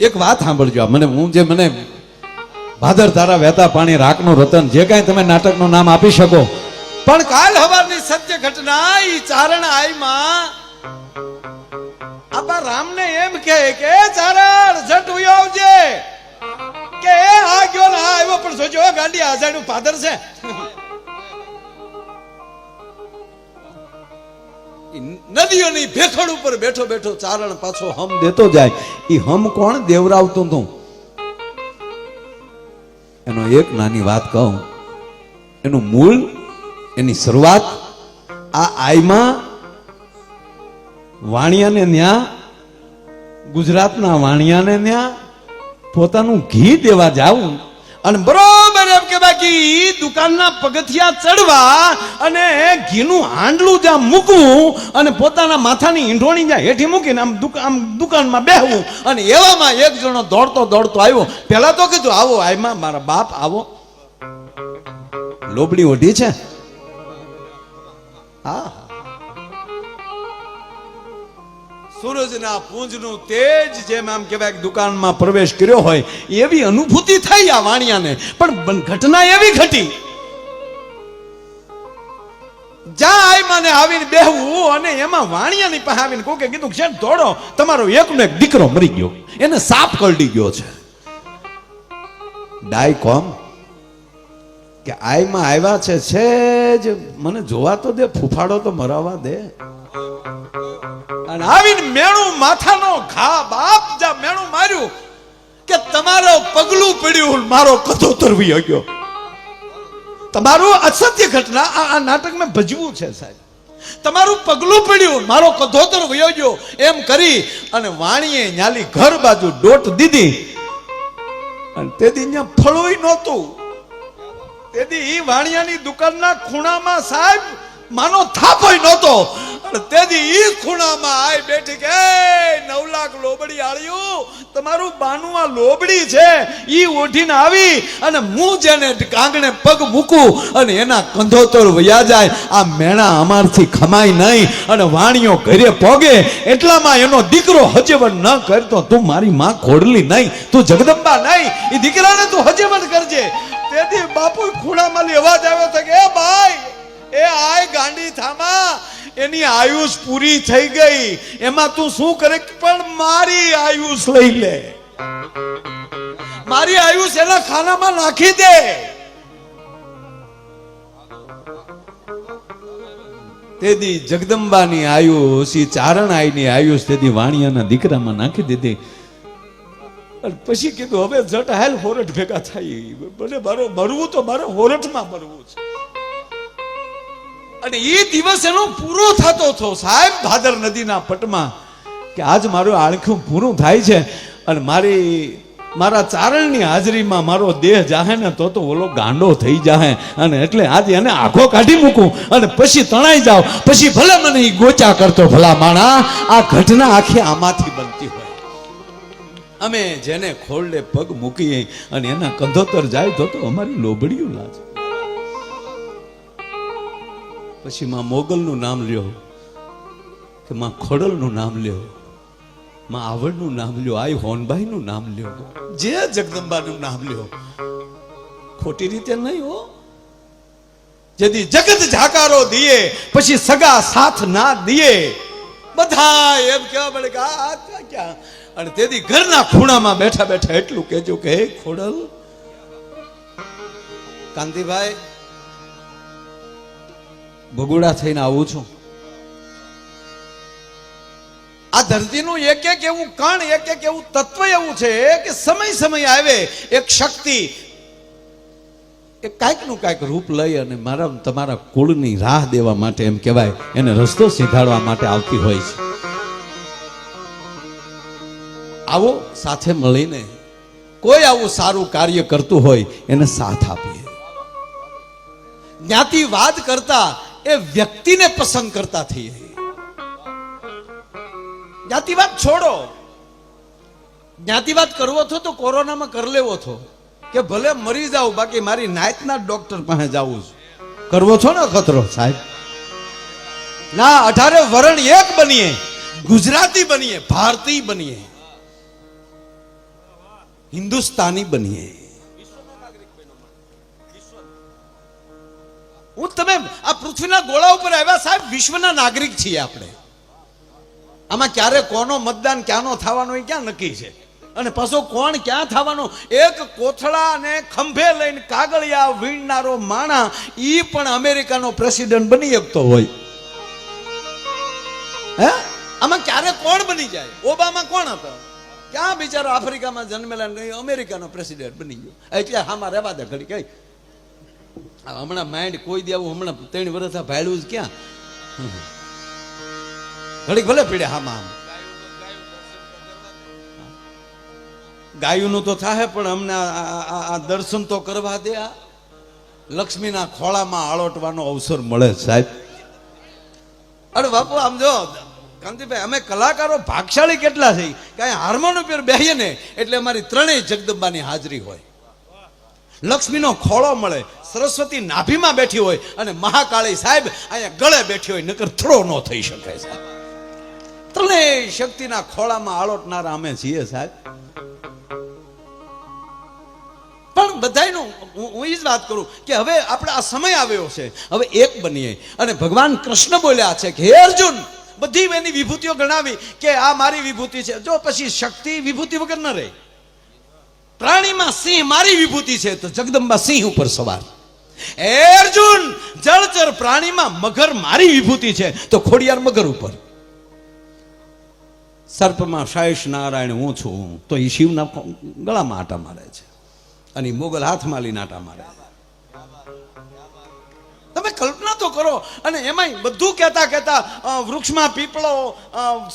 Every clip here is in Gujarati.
એક વાત સાંભળજો મને હું જે મને ભાદર તારા વહેતા પાણી રાખનું રતન, જે કાંઈ તમે નાટકનું નામ આપી શકો. પણ કાલ હવારની સત્ય ઘટના, ઈ ચારણ આઈમાં આપા રામને એમ કહે કે, ચારણ, જટ ઉયો આવજે. કે આ ગયો ને આવ્યો પણ જોજો ગાંડી આઝાડું ફાધર છે. નદીઓની ભેખડ ઉપર બેઠો બેઠો ચારણ પાછો હમ દેતો જાય. એ હમ કોણ? દેવરાવતો હતો એનો એક નાની વાત કહું. એનું મૂળ, એની શરૂઆત આ આઈમાં વાણિયાને ન્યા, ગુજરાતના વાણિયાને ન્યા પોતાનું ઘી દેવા જાવું અને બરોબર કે બાકી દુકાનના પગથિયા ચડવા અને ઘીનું હાંડલું જ્યાં મૂકવું અને પોતાના માથાની ઈંઢોણી જ્યાં હેઠી મૂકીને આમ આમ દુકાનમાં બેહવું અને એવામાં એક જણો દોડતો દોડતો આવ્યો. પહેલા તો કીધું, આવો આયમાં મારા બાપ, આવો. લોબડી ઓઢી છે? હા. સૂરજના પૂંજનું તેજ જેમ આમ કહેવાય દુકાનમાં પ્રવેશ કર્યો હોય, એવી અનુભૂતિ થઈ આ વાણિયાને. પણ ઘટના એવી ઘટી. જ્યાં આયમાને આવીને બેહવું અને એમાં વાણિયાની પાસે આવીને કોકે કીધું છે દોડો, તમારો એકનો એક દીકરો મરી ગયો. એને સાપ કરડી ગયો છે. ડાય કોમ કે આઈમાં આવ્યા છે છે જ મને જોવા તો દે, ફૂફાડો તો મરાવા દે. અને આવીને મેણું માથાનો ઘા બાપ જા મેણું માર્યું કે તમારો પગલું પડ્યું મારો કથો તરવી ગયો તમારું અસત્ય ઘટના આ નાટક મેં ભજવું છે સાહેબ. તમારું પગલું પડ્યું મારો કધોતર વયો ગયો એમ કરી અને વાણીએ ન્યાલી ઘર બાજુ ડોટ દીધી. અને તેથી અહીંયા ફળોય નહોતું. તેથી દી વાણિયાની દુકાનના ખૂણામાં સાહેબ માનો થાપોય નહોતો. તેથી ઈ ખૂણામાં આય બેઠી કે નવ લાખ લોબડી આળ્યું, તમારું બાનું આ લોબડી છે, ઈ ઓઢીને આવી અને હું જેને કાંગણે પગ મૂકું અને એના કંધોતર વયા જાય, આ મેણા અમારથી ખમાય નહીં અને વાણીઓ ઘરે પોગે, એટલામાં એનો દીકરો હજેવન ન કરતો, તું મારી માં ખોડલી નહીં, તું જગદંબા નહીં એ દીકરાને તું હજેવન કરજે. તેથી બાપુ ખૂણામાં અવાજ આવ્યો હતો કે ભાઈ, એ આય ગાંડી થામા એની આયુષ પૂરી થઈ ગઈ. એમાં તું શું કરે? પણ મારી આયુષ લઈ લે. મારી આયુષ એના ખાનામાં નાખી દે. તેથી જગદંબાની આયુષ એ ચારણની આયુષ તેથી વાણિયાના દીકરામાં નાખી દીધી. પછી કીધું, હવે જટ હાલ હોરઠ ભેગા થાય. મને મારો, મરવું તો મારે હોરઠમાં મરવું છે. અને એ દિવસ એનો પૂરો થતો હતો સાહેબ, ભાદર નદીના પટમાં કે આજ મારું આળખું પૂરું થાય છે અને મારી, મારા ચારણની હાજરીમાં મારો દેહ જાહે ને તો તો ઓલો ગાંડો થઈ જાહે. અને એટલે આજે એને આખો કાઢી મૂકું અને પછી તણાઈ જાવ પછી ભલે મને એ ગોચા કરતો ભલા માણા, આ ઘટના આખી આમાંથી બનતી હોય. અમે જેને ખોરડે પગ મૂકીએ અને એના કંધોતર જાય તો તો અમારી લોબડીયું લાજ. પછી માં મોગલનું નામ લ્યો કે માં ખોડલનું નામ લ્યો, માં આવડનું નામ લ્યો, આઈ હોનબાઈનું નામ લ્યો, જે જગદંબાનું નામ લ્યો. ખોટી રીતે નહીં હો. જેથી જગત જાકારો દીએ, પછી સગા સાથ ના દીએ. બધા એમ કહેવા પડે કે આ ક્યાં અને તેથી ઘરના ખૂણામાં બેઠા બેઠા એટલું કહેજો કે ખોડલ, કાંતિભાઈ ભગુડા થઈને આવું છું. આ ધરતીનું એક એક એવું કણ, એક એક એવું તત્વ એવું છે કે સમય સમય આવે એક શક્તિ એ કાંઈકનું કાંઈક રૂપ લઈ અને મારા, તમારા કુળની રાહ દેવા માટે એમ કહેવાય, એને રસ્તો સીધાડવા માટે આવતી હોય છે. આવો સાથે મળીને કોઈ આવું સારું કાર્ય કરતું હોય, એને સાથ આપીએ. જ્ઞાતિવાદ કરતા એ વ્યક્તિને પસંદ કરતા થઈએ. જ્ઞાતિવાદ છોડો. જ્ઞાતિવાદ કરવો હતો તો કોરોનામાં કરી લેવો હતો કે ભલે મરી જાવ બાકી મારી નાયતના ડોક્ટર પાસે જાવું છે. કરવો છો ને ખતરો સાહેબ? ના, અઢારે વરણ એક બનીએ. ગુજરાતી બનીએ, ભારતીય બનીએ. હિન્દુસ્તાની બનીએ. હું તમે આ પૃથ્વીના ગોળા ઉપર આવ્યા સાહેબ, વિશ્વના નાગરિક છીએ આપણે. આમાં ક્યારે કોનો મતદાન ક્યાંનો થવાનો એ ક્યાં નક્કી છે? અને પાછો કોણ ક્યાં થવાનો? એક કોથળા અને ખંભે લઈને કાગળિયા વીણનારો માણા એ પણ અમેરિકાનો પ્રેસિડેન્ટ બની શકતો હોય. હે? આમાં ક્યારે કોણ બની જાય? ઓબામા કોણ હતો? ક્યાં બિચારો આફ્રિકામાં જન્મેલા અમેરિકાનો પ્રેસિડેન્ટ બની ગયો? એટલે હામાં રહેવા દે ઘડી કઈ હમણાં માઇન્ડ કોઈ દેવું હમણાં ત્રણ વર્ષ ભાડ્યું જ ક્યાં? ઘડીક ભલે પીડે હામાં આમ ગાયુનું તો થાય પણ અમને આ- દર્શન તો કરવા દે લક્ષ્મીના ખોળામાં આળોટવાનો અવસર મળે સાહેબ. અરે બાપુ, આમ જો, કાંતિભાઈ, અમે કલાકારો ભાગશાળી કેટલા છે? કાંઈ હાર્મોન ઉપર બેહીએ ને, એટલે અમારી ત્રણેય જગદંબાની હાજરી હોય. લક્ષ્મીનો ખોળો મળે, સરસ્વતી નાભીમાં બેઠી હોય અને મહાકાળી સાહેબ અહીંયા ગળે બેઠી હોય, નકર થડો ન થઈ શકે સાહેબ. ત્રણેય શક્તિના ખોળામાં આળોટનારા અમે છીએ સાહેબ. પણ બધાયનું, હું હું એ જ વાત કરું કે હવે આપણે આ સમય આવ્યો છે, હવે એક બનીએ. અને ભગવાન કૃષ્ણ બોલ્યા છે કે, હે અર્જુન, બધી એની વિભૂતિઓ ગણાવી કે આ મારી વિભૂતિ છે. જો પછી શક્તિ વિભૂતિ વગર ન રહે. પ્રાણીમાં સિંહ મારી વિભૂતિ છે તો જગદંબા સિંહ ઉપર સવાર. એ અર્જુન, જળચર પ્રાણીમાં મગર મારી વિભૂતિ છે તો ખોડિયાર મગર ઉપર. સર્પમાં શાયશ નારાયણ હું છું, તો એ શિવના ગળામાં આટા મારે છે. અને મોગલ હાથમાં લઈને આટા મારે છે. કરો અને એમાંય બધું કહેતા કહેતા વૃક્ષમાં પીપળો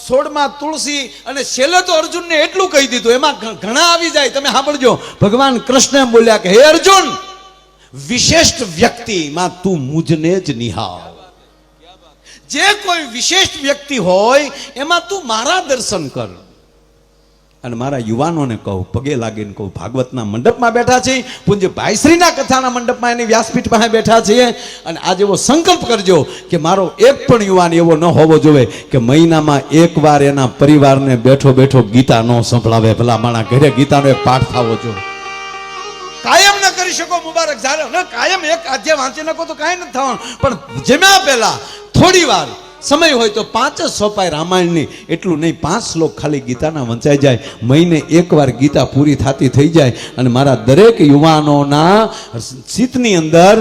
છોડમાં તુલસી અને છેલ્લે તો અર્જુનને એટલું કહી દીધું, એમાં ઘણા આવી જાય, તમે સાંભળજો. ભગવાન કૃષ્ણ એમ બોલ્યા કે, હે અર્જુન વિશિષ્ટ વ્યક્તિમાં તું મુજને જ નિહાળ. જે કોઈ વિશેષ વ્યક્તિ હોય, એમાં તું મારા દર્શન કર. અને મારા યુવાનોને કહું, પગે લાગીને કહું, ભાગવતના મંડપમાં બેઠા છે પૂજ્ય ભાઈશ્રીના કથાના મંડપમાં એની વ્યાસપીઠ પાસે બેઠા છીએ. અને આજે એવો સંકલ્પ કરજો કે મારો એક પણ યુવાન એવો ન હોવો જોઈએ કે મહિનામાં એકવાર એના પરિવારને બેઠો બેઠો ગીતા ન સંભળાવે, ભલા માણા ઘરે ગીતાનો એક પાઠ થવો જોઈએ. કાયમ ન કરી શકો, મુબારક જ્યારે ન, કાયમ એક આજે વાંચી નાખો તો કાંઈ નથી થવાનું. પણ જમ્યા પહેલા થોડી વાર સમય હોય તો પાંચ જ સોંપાય રામાયણની. એટલું નહીં, પાંચ શ્લોક ખાલી ગીતાના વંચાઈ જાય. મહિને એકવાર ગીતા પૂરી થતી થઈ જાય. અને મારા દરેક યુવાનોના ચિત્તની અંદર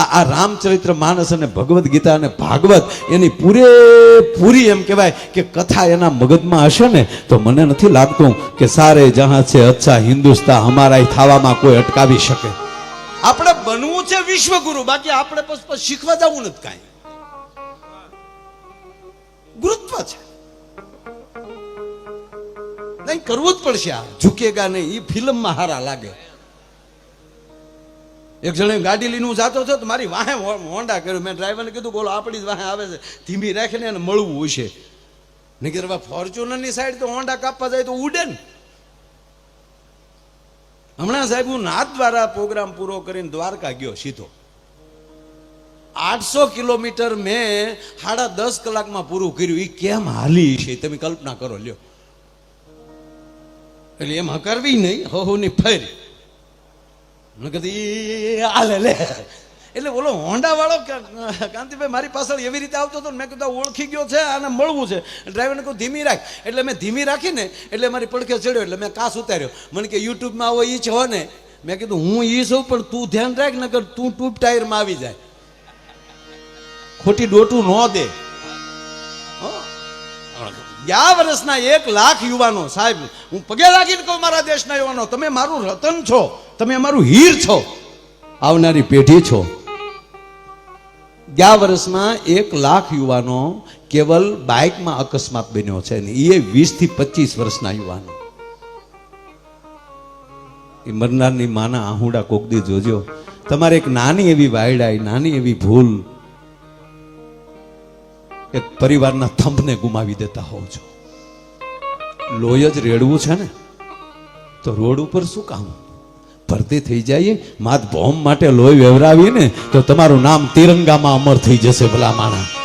આ આ રામચરિત્ર માનસ અને ભગવદ્ ગીતા અને ભાગવત એની પૂરેપૂરી એમ કહેવાય કે કથા એના મગજમાં હશે ને, તો મને નથી લાગતું કે સારે જહાં છે અચ્છા હિન્દુસ્તા અમારા થાવામાં કોઈ અટકાવી શકે. આપણે બનવું છે વિશ્વગુરુ, બાકી આપણે શીખવા જવું નથી કાંઈ. ગુરુત્વ છે. નહીં, કરવું જ પડશે આ. ઝૂકેગા નહીં એ ફિલ્મમાં હારા લાગે. એક જણે ગાડી લઈને હું જાતો છો તો મારી વાહે હોન્ડા કર્યો. મેં ડ્રાઈવરને કીધું, બોલો, આપણી જ વાહે આવે છે. ધીમી રાખીને એને મળવું હશે નહીં કે ફોર્ચ્યુનરની સાઈડ તો હોન્ડા કાપવા જાય તો ઉડે ને. હમણાં સાહેબ, હું નાથ દ્વારા પ્રોગ્રામ પૂરો કરીને દ્વારકા ગયો સીધો. આઠસો કિલોમીટર મેં સાડા દસ કલાકમાં પૂરું કર્યું. એ કેમ હાલી છે? તમે કલ્પના કરો, લ્યો. એટલે એમ હકારવી નહીં, હો ની ફરી. મેં કીધું "ઈ હાલે, લે. એટલે બોલો હોન્ડા વાળો કાંતિભાઈ મારી પાછળ એવી રીતે આવતો હતો મેં કીધું ઓળખી ગયો છે, આને મળવું છે. ડ્રાઈવરને કહું, ધીમી રાખ. એટલે મેં ધીમી રાખીને, એટલે મારી પડખે ચડ્યો, એટલે મેં કાસ ઉતાર્યો. મને કે, યુટ્યુબમાં આવો, ઈ છો ને. મેં કીધું, હું ઈ છું, પણ તું ધ્યાન રાખ, નકર તું ટૂબ ટાયરમાં આવી જાય. ખોટી ડોટું ન દે? ગયા વર્ષના એક લાખ યુવાનો, સાહેબ, હું પગે લાગીને કહું મારા દેશના યુવાનો, તમે મારું રતન છો, તમે અમારું હીર છો, આવનારી પેઢી છો. ગયા વર્ષમાં એક લાખ યુવાનો કેવલ બાઇકમાં અકસ્માત બન્યો છે ને એ વીસથી પચીસ વર્ષના યુવાનો. એ મરનારની માના આહુડા કોકદી જોજો. તમારે એક નાની એવી વાયડાઈ નાની એવી ભૂલ એક પરિવારના થંભને ગુમાવી દેતા હોવ છો. લોહી જ રેડવું છે ને, તો રોડ ઉપર શું કામ? ભરતી થઈ જાય, માત ભોમ માટે લોહી વેવરાવીને, તો તમારું નામ તિરંગામાં અમર થઈ જશે ભલા માણા